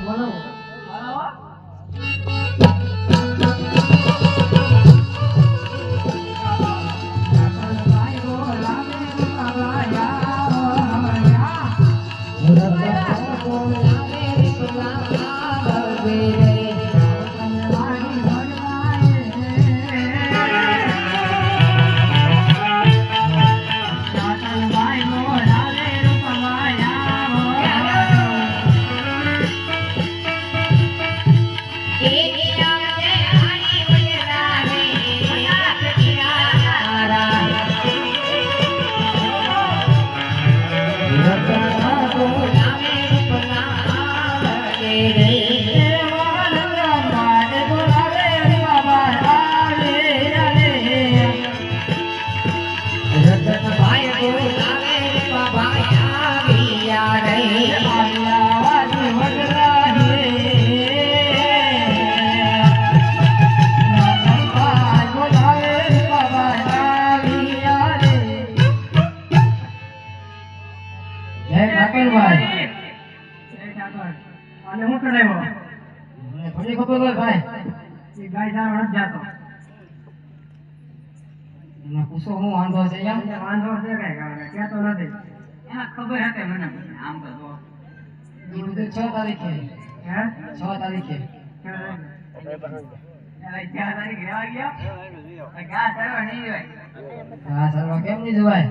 બધું જય અને હું ચડાવ્યો થોડી ખબર હોય ભાઈ. એ ગાય ચારવા નથી જાતો. મને પૂછો હું વાંધો છે એમ? વાંધો છે કાંઈ કાંઈ કહેતો નથી. એના ખબર હતી મને આમ તો એ બધું છ તારીખે. હે? છ તારીખે. હા સર્વા કેમ નહીં જવાય?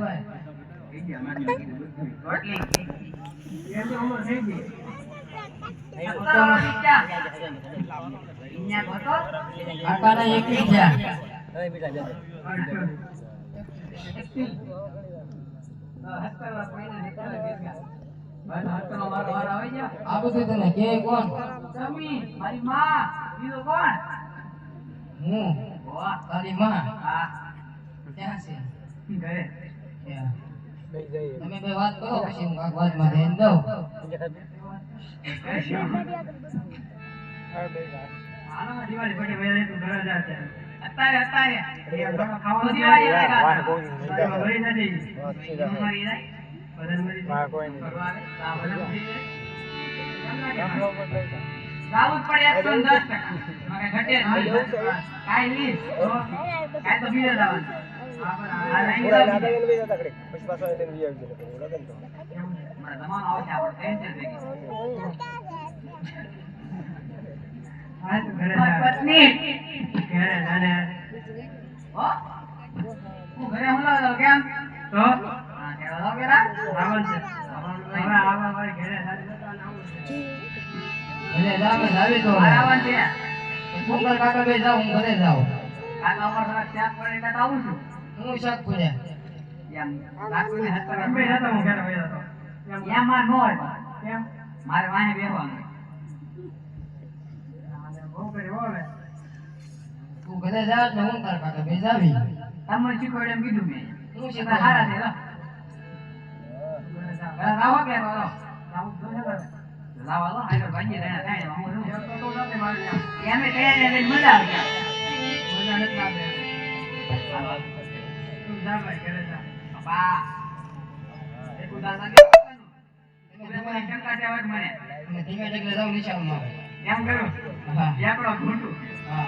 કે કોણ હું? તારી માં? ત્યાં છે? ક્યાં? તમે કોઈ વાત કરો પછી હું કાંઈક વાતમાં ધ્યાન દઉં. દિવાળી પછી વહી તું ઘરે જા ઘરે જા. પત્ની ઘરે જા ને. હું ઘરે હું લાવતો કેમ તો હા, તેડો લાવ પેલા. આવવાનું છે. હવે આવા વાળી ઘરે જા. જતા ને આવું છે. ભલે જાવે જાવે તો મારે છે. જાવ હું ઘરે જાઉં કાકા ઉપર શાક પડે આવું છું. હું એમ ઘરે. એમ. માં ન મારે વાંહે બહુ કર્યું હવે. તું ઘરે જા એટલે હું તાર કાકા બે તમને શીખવાડ્યું એમ કીધું મેં હું તમે હારા છે? લો. કે. લાવો આગળ ભાગીએ રહ્યા થાય એમ છું તો તું નથી મારી ત્યાં. એમે કયા ને લઈને મજા આવી ગયા મજા નથી. તું જા જા. મને શંકા છે હવે મને ધીમે ધીમે જાવ નિશાળમાં એમ કરો? હા. એકડો ઘૂંટું હા.